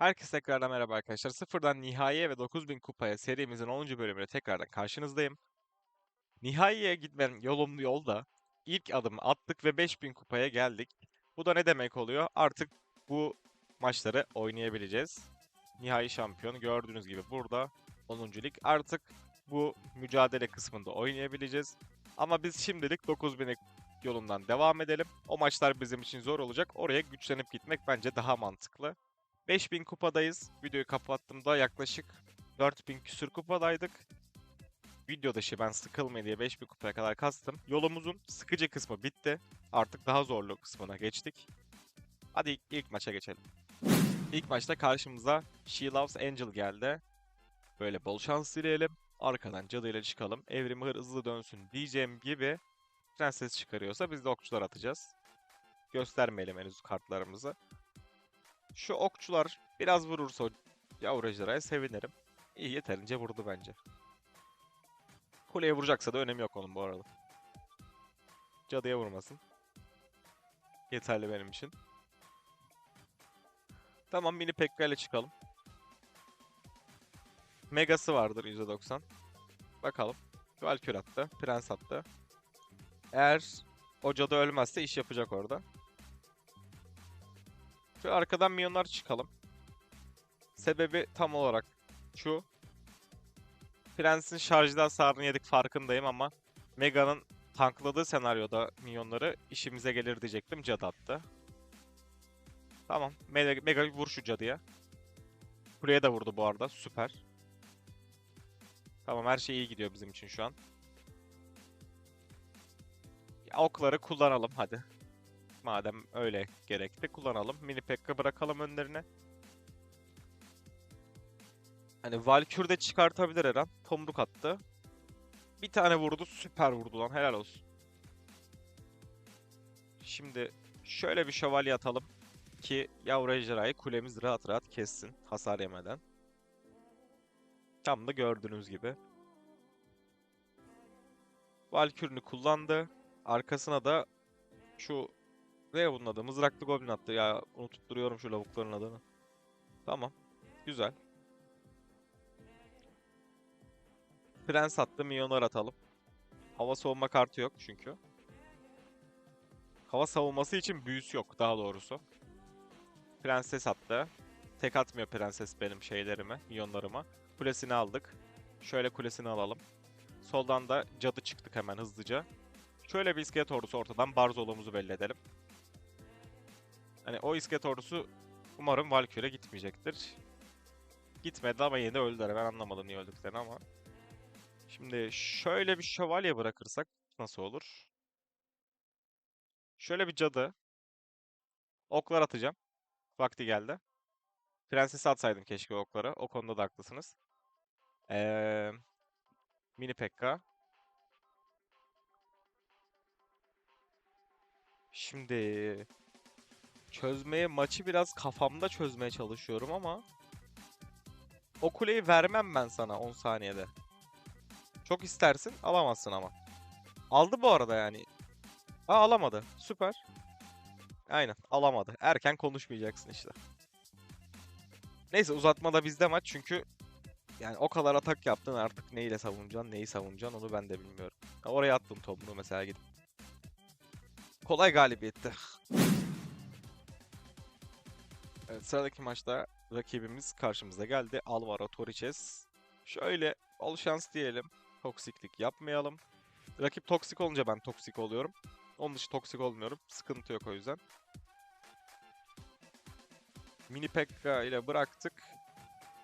Herkese tekrardan merhaba arkadaşlar. Sıfırdan Nihaiye ve 9000 kupaya serimizin 10. bölümüyle tekrardan karşınızdayım. Nihaiye'ye gitmenin yolum yolda ilk adımı attık ve 5000 kupaya geldik. Bu da ne demek oluyor? Artık bu maçları oynayabileceğiz. Nihai şampiyon gördüğünüz gibi burada 10. lig. Artık bu mücadele kısmında oynayabileceğiz. Ama biz şimdilik 9000 yolundan devam edelim. O maçlar bizim için zor olacak. Oraya güçlenip gitmek bence daha mantıklı. 5000 kupadayız. Videoyu kapattığımda yaklaşık 4000 küsür kupadaydık. Video dışı ben sıkılmayayım diye 5000 kupaya kadar kastım. Yolumuzun sıkıcı kısmı bitti. Artık daha zorlu kısmına geçtik. Hadi ilk, ilk maça geçelim. İlk maçta karşımıza She Loves Angel geldi. Böyle bol şans dileyelim. Arkadan cadıyla çıkalım. Evrim hızlı dönsün diyeceğim gibi prenses çıkarıyorsa biz de okçular atacağız. Göstermeyelim henüz kartlarımızı. Şu okçular biraz vurursa ejderhaya sevinirim. İyi yeterince vurdu bence. Kuleye vuracaksa da önemi yok onun bu arada. Cadıya vurmasın. Yeterli benim için. Tamam mini Pekka ile çıkalım. Megası vardır %90. Bakalım. Valkür attı. Prens attı. Eğer o cadı ölmezse iş yapacak orada. Ve arkadan milyonlar çıkalım. Sebebi tam olarak şu. Prens'in şarjda hasarını yedik farkındayım ama Mega'nın tankladığı senaryoda milyonları işimize gelir diyecektim. Cadı attı. Tamam. Mega, Mega vur şu cadıya. Kuleye de vurdu bu arada. Süper. Tamam her şey iyi gidiyor bizim için şu an. Okları kullanalım hadi. Madem öyle gerekti kullanalım. Mini Pekka bırakalım önlerine. Hani Valkür de çıkartabilir her an. Tomruk attı. Bir tane vurdu. Süper vurdu lan. Helal olsun. Şimdi şöyle bir şövalye atalım. Ki yavru ejderhayı kulemiz rahat rahat kessin. Hasar yemeden. Tam da gördüğünüz gibi. Valkür'ünü kullandı. Arkasına da şu ne bunun adı? Mızraklı Goblin attı. Ya unutup duruyorum şu lavukların adını. Tamam. Güzel. Prens attı. Milyonlar atalım. Hava savunma kartı yok çünkü. Hava savunması için büyüsü yok daha doğrusu. Prenses attı. Tek atmıyor prenses benim şeylerime, milyonlarıma. Kulesini aldık. Şöyle kulesini alalım. Soldan da cadı çıktık hemen hızlıca. Şöyle bir iskelet ordusu ortadan Barzol'umuzu belli edelim. Hani o iskelet ordusu umarım Valkyrie'e gitmeyecektir. Gitmedi ama yine de öldüler. Ben anlamadım niye öldüklerini ama. Şimdi şöyle bir şövalye bırakırsak nasıl olur? Şöyle bir cadı. Oklar atacağım. Vakti geldi. Prensesi atsaydım keşke okları. O konuda da haklısınız. Ee, mini Pekka. Şimdi çözmeye maçı biraz kafamda çözmeye çalışıyorum ama o kuleyi vermem ben sana 10 saniyede. Çok istersin alamazsın ama. Aldı bu arada yani. Aa alamadı. Süper. Aynen alamadı. Erken konuşmayacaksın işte. Neyse uzatmada bizde maç çünkü yani o kadar atak yaptın artık neyle savunacaksın, neyi savunacaksın onu ben de bilmiyorum. Oraya attım topuğunu mesela gidip. Kolay galibiyetti. Evet, sıradaki maçta rakibimiz karşımıza geldi. Alvaro Torices. Şöyle ol şans diyelim. Toksiklik yapmayalım. Rakip toksik olunca ben toksik oluyorum. Onun dışı toksik olmuyorum. Sıkıntı yok o yüzden. Mini Pekka ile bıraktık.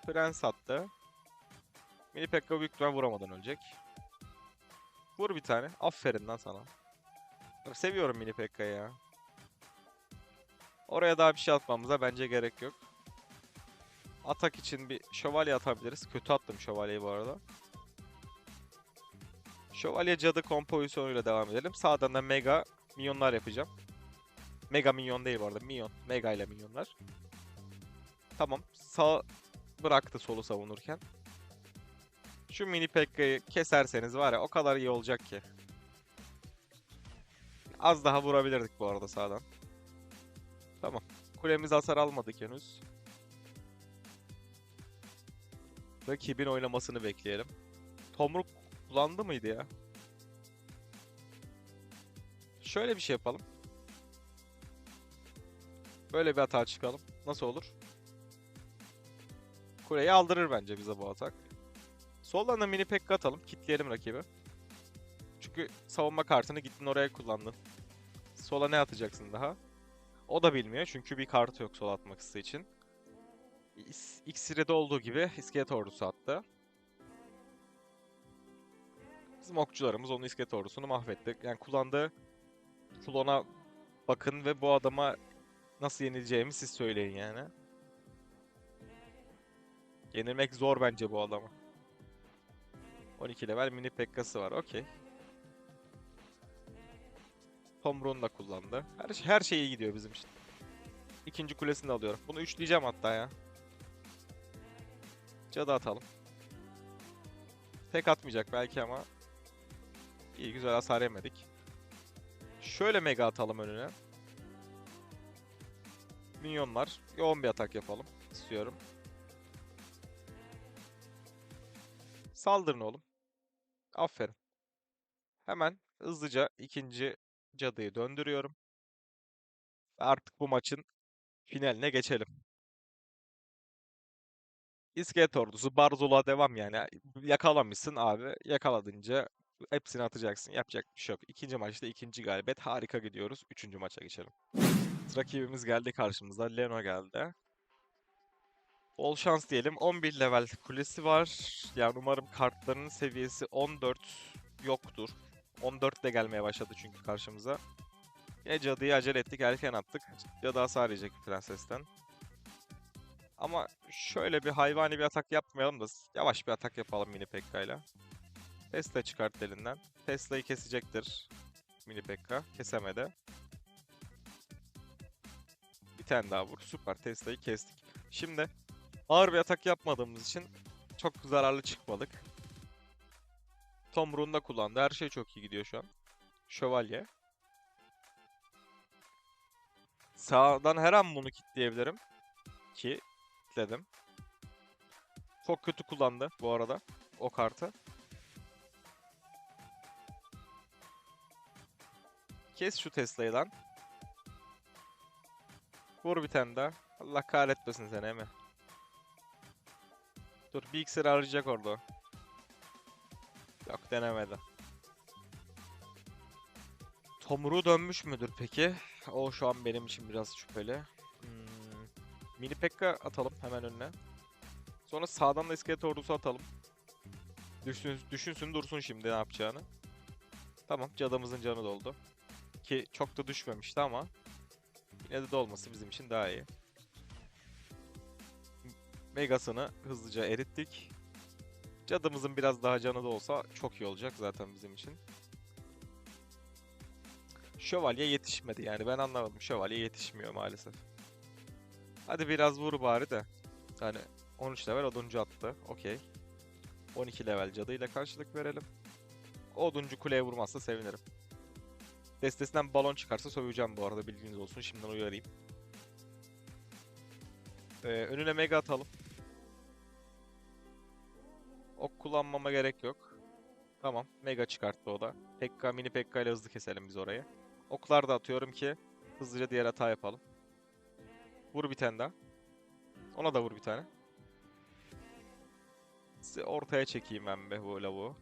Prens attı. Mini Pekka büyük ihtimal vuramadan ölecek. Vur bir tane. Aferin lan sana. Seviyorum Mini Pekka'yı ya. Oraya daha bir şey atmamıza bence gerek yok. Atak için bir şövalye atabiliriz. Kötü attım şövalyeyi bu arada. Şövalye cadı kompozisyonuyla devam edelim. Sağdan da mega minyonlar yapacağım. Mega minyon değil bu arada. Minyon. Mega ile minyonlar. Tamam. Sağ bıraktı solu savunurken. Şu mini Pekka'yı keserseniz var ya o kadar iyi olacak ki. Az daha vurabilirdik bu arada sağdan. Tamam. Kulemiz hasar almadık henüz. Rakibin oynamasını bekleyelim. Tomruk kullandı mıydı ya? Şöyle bir şey yapalım. Böyle bir hata çıkalım. Nasıl olur? Kuleyi aldırır bence bize bu atak. Soldan da mini pekka atalım. Kitleyelim rakibi. Çünkü savunma kartını gittin oraya kullandın. Sola ne atacaksın daha? O da bilmiyor çünkü bir kartı yok sola atmak istediği için. İksir'de olduğu gibi iskelet ordusu attı. Bizim okçularımız onun iskelet ordusunu mahvetti. Yani kullandığı klona bakın ve bu adama nasıl yenileceğimi siz söyleyin yani. Yenilmek zor bence bu adamı. 12 level mini pekkası var. Okey. Tomrun da kullandı. Her, şey- her şey iyi gidiyor bizim için. İkinci kulesini alıyorum. Bunu üçleyeceğim hatta ya. Cadı atalım. Tek atmayacak belki ama iyi güzel hasar yemedik. Şöyle mega atalım önüne. Minyonlar. Yoğun bir atak yapalım istiyorum. Saldırın oğlum. Aferin. Hemen hızlıca ikinci cadıyı döndürüyorum. Artık bu maçın finaline geçelim. İskelet ordusu Barzol'a devam yani. Yakalamışsın abi. Yakaladınca hepsini atacaksın. Yapacak bir şey yok. İkinci maçta ikinci galibiyet. Harika gidiyoruz. Üçüncü maça geçelim. Rakibimiz geldi karşımıza. Leno geldi. Bol şans diyelim. 11 level kulesi var. Yani umarım kartlarının seviyesi 14 yoktur. 14 de gelmeye başladı çünkü karşımıza. Yine cadıyı acele ettik, erken attık. Cadı hasar yiyecek prensesten. Ama şöyle bir hayvani bir atak yapmayalım da yavaş bir atak yapalım mini Pekka'yla. Tesla çıkart elinden. Tesla'yı kesecektir mini Pekka. Kesemedi. Bir tane daha vur. Süper. Tesla'yı kestik. Şimdi ağır bir atak yapmadığımız için çok zararlı çıkmadık. Tom Runda kullandı. Her şey çok iyi gidiyor şu an. Şövalye. Sağdan her an bunu kitleyebilirim. Ki kitledim. Çok kötü kullandı bu arada o kartı. Kes şu Tesla'yı lan. Vur bir tane daha. Allah kahretmesin seni Emi. Dur bir iksir arayacak orada. Yok denemedi. Tomru dönmüş müdür peki? O şu an benim için biraz şüpheli. Hmm. Mini Pekka atalım hemen önüne. Sonra sağdan da iskelet ordusu atalım. Düşsün, düşünsün dursun şimdi ne yapacağını. Tamam cadımızın canı doldu. Ki çok da düşmemişti ama yine de dolması bizim için daha iyi. Megasını hızlıca erittik. Cadımızın biraz daha canı da olsa çok iyi olacak zaten bizim için. Şövalye yetişmedi yani ben anlamadım. Şövalye yetişmiyor maalesef. Hadi biraz vur bari de. Hani 13 level oduncu attı. Okey. 12 level cadıyla karşılık verelim. Oduncu kuleye vurmazsa sevinirim. Destesinden balon çıkarsa söveceğim bu arada bilginiz olsun. Şimdiden uyarayım. Ee, önüne mega atalım. Ok kullanmama gerek yok. Tamam. Mega çıkarttı o da. Pekka, mini Pekka ile hızlı keselim biz orayı. Oklar da atıyorum ki hızlıca diğer hata yapalım. Vur bir tane daha. Ona da vur bir tane. Size ortaya çekeyim ben be bu lavuğu.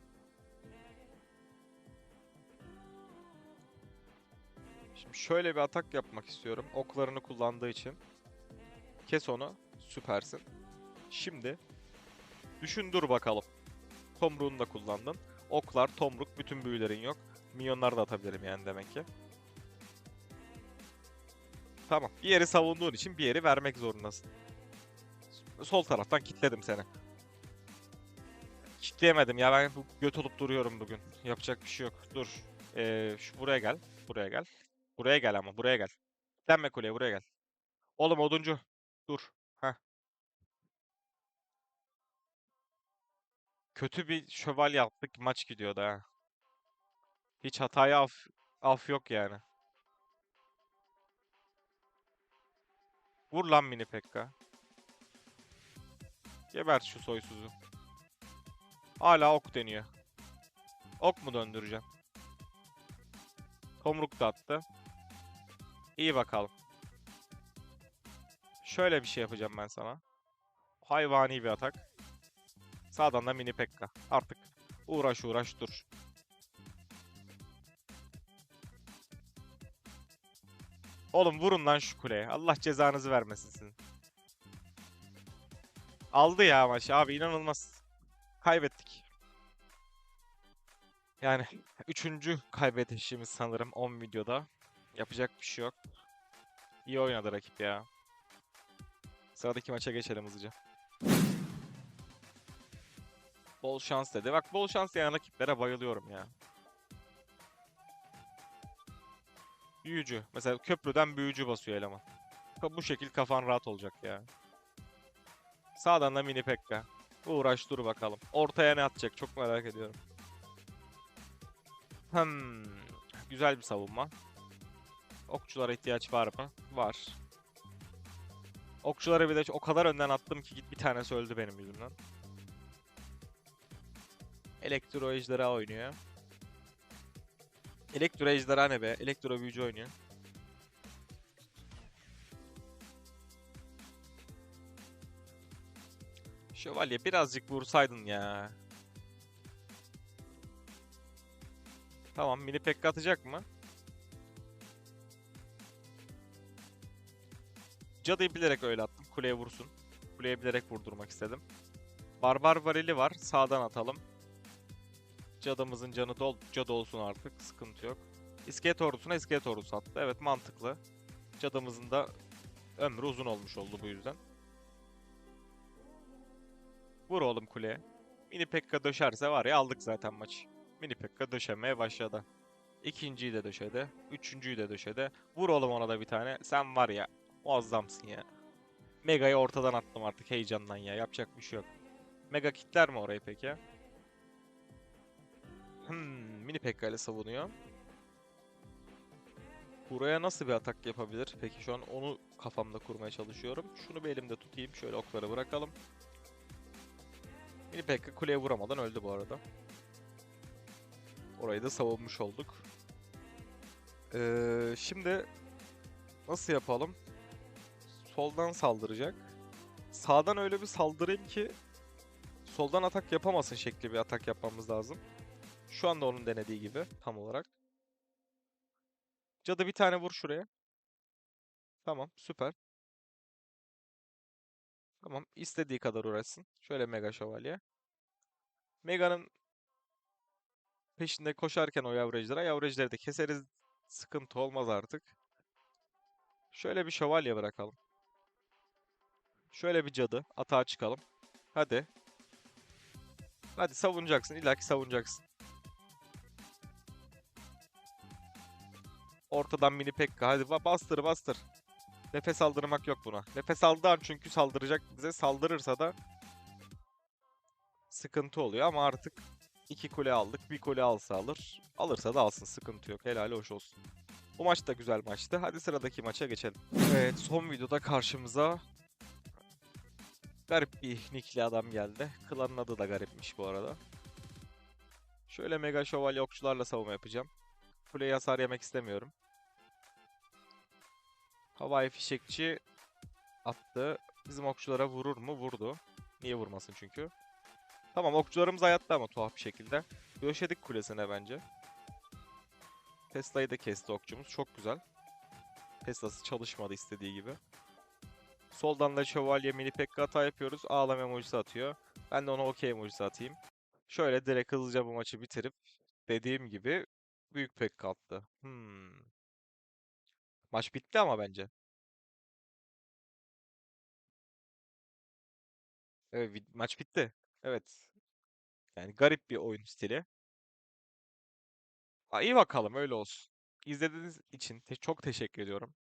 Şimdi şöyle bir atak yapmak istiyorum. Oklarını kullandığı için. Kes onu. Süpersin. Şimdi düşün dur bakalım. Tomruk'unu da kullandın. Oklar, tomruk, bütün büyülerin yok. Milyonlar da atabilirim yani demek ki. Tamam. Bir yeri savunduğun için bir yeri vermek zorundasın. Sol taraftan kitledim seni. Kitleyemedim ya ben göt olup duruyorum bugün. Yapacak bir şey yok. Dur. Ee, şu buraya gel. Buraya gel. Buraya gel ama buraya gel. Kitlenme kuleye buraya gel. Oğlum oduncu. Dur. Kötü bir şövalye yaptık. Maç gidiyordu ha. Hiç hataya af, af yok yani. Vur lan mini Pekka. Geber şu soysuzu. Hala ok deniyor. Ok mu döndüreceğim? Tomruk da attı. İyi bakalım. Şöyle bir şey yapacağım ben sana. Hayvani bir atak. Sağdan da mini pekka. Artık uğraş uğraş dur. Oğlum vurun lan şu kuleye. Allah cezanızı vermesin sizin. Aldı ya maçı abi inanılmaz. Kaybettik. Yani üçüncü kaybedişimiz sanırım 10 videoda. Yapacak bir şey yok. İyi oynadı rakip ya. Sıradaki maça geçelim hızlıca. Bol şans dedi. Bak bol şans diyen rakiplere bayılıyorum ya. Büyücü. Mesela köprüden büyücü basıyor eleman. Bu şekil kafan rahat olacak ya. Sağdan da mini pekka. Uğraş dur bakalım. Ortaya ne atacak çok merak ediyorum. Hmm. Güzel bir savunma. Okçulara ihtiyaç var mı? Var. Okçuları bir de o kadar önden attım ki git bir tanesi öldü benim yüzümden. Elektro ejderha oynuyor. Elektro ejderha ne be? Elektro büyücü oynuyor. Şövalye birazcık vursaydın ya. Tamam mini pekka atacak mı? Cadıyı bilerek öyle attım. Kuleye vursun. Kuleye bilerek vurdurmak istedim. Barbar varili var. Sağdan atalım. Cadımızın canı dol cadı olsun artık. Sıkıntı yok. İskelet ordusuna iskelet ordusu attı. Evet mantıklı. Cadımızın da ömrü uzun olmuş oldu bu yüzden. Vur oğlum kuleye. Mini Pekka döşerse var ya aldık zaten maçı. Mini Pekka döşemeye başladı. İkinciyi de döşedi. Üçüncüyü de döşedi. Vur oğlum ona da bir tane. Sen var ya muazzamsın ya. Mega'yı ortadan attım artık heyecandan ya. Yapacak bir şey yok. Mega kitler mi orayı peki? Hmm, mini Pekka ile savunuyor. Buraya nasıl bir atak yapabilir? Peki şu an onu kafamda kurmaya çalışıyorum. Şunu bir elimde tutayım. Şöyle okları bırakalım. Mini Pekka kuleye vuramadan öldü bu arada. Orayı da savunmuş olduk. Ee, şimdi nasıl yapalım? Soldan saldıracak. Sağdan öyle bir saldırayım ki soldan atak yapamasın şekli bir atak yapmamız lazım. Şu anda onun denediği gibi tam olarak. Cadı bir tane vur şuraya. Tamam süper. Tamam istediği kadar uğraşsın. Şöyle Mega Şövalye. Mega'nın peşinde koşarken o. Yavru ejderi de keseriz. Sıkıntı olmaz artık. Şöyle bir şövalye bırakalım. Şöyle bir cadı. Atağa çıkalım. Hadi. Hadi savunacaksın. İlla ki savunacaksın. Ortadan mini pekka. Hadi ba- bastır bastır. Nefes aldırmak yok buna. Nefes aldığı an çünkü saldıracak bize. Saldırırsa da sıkıntı oluyor ama artık iki kule aldık. Bir kule alsa alır. Alırsa da alsın. Sıkıntı yok. Helal hoş olsun. Bu maç da güzel maçtı. Hadi sıradaki maça geçelim. Evet son videoda karşımıza garip bir nickli adam geldi. Klanın adı da garipmiş bu arada. Şöyle mega şövalye okçularla savunma yapacağım. Kuleye hasar yemek istemiyorum. Havai fişekçi attı. Bizim okçulara vurur mu? Vurdu. Niye vurmasın çünkü. Tamam okçularımız hayatta ama tuhaf bir şekilde. Döşedik kulesine bence. Tesla'yı da kesti okçumuz. Çok güzel. Tesla'sı çalışmadı istediği gibi. Soldan da şövalye mini pekka hata yapıyoruz. Ağlama emojisi atıyor. Ben de ona okey emojisi atayım. Şöyle direkt hızlıca bu maçı bitirip dediğim gibi büyük pekka attı. Hmm. Maç bitti ama bence. Evet maç bitti. Evet. Yani garip bir oyun stili. Ha, iyi bakalım öyle olsun. İzlediğiniz için te- çok teşekkür ediyorum.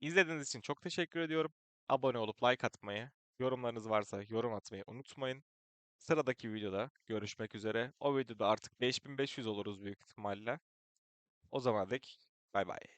İzlediğiniz için çok teşekkür ediyorum. Abone olup like atmayı, yorumlarınız varsa yorum atmayı unutmayın. Sıradaki videoda görüşmek üzere. O videoda artık 5500 oluruz büyük ihtimalle. O zaman dek Bye bye.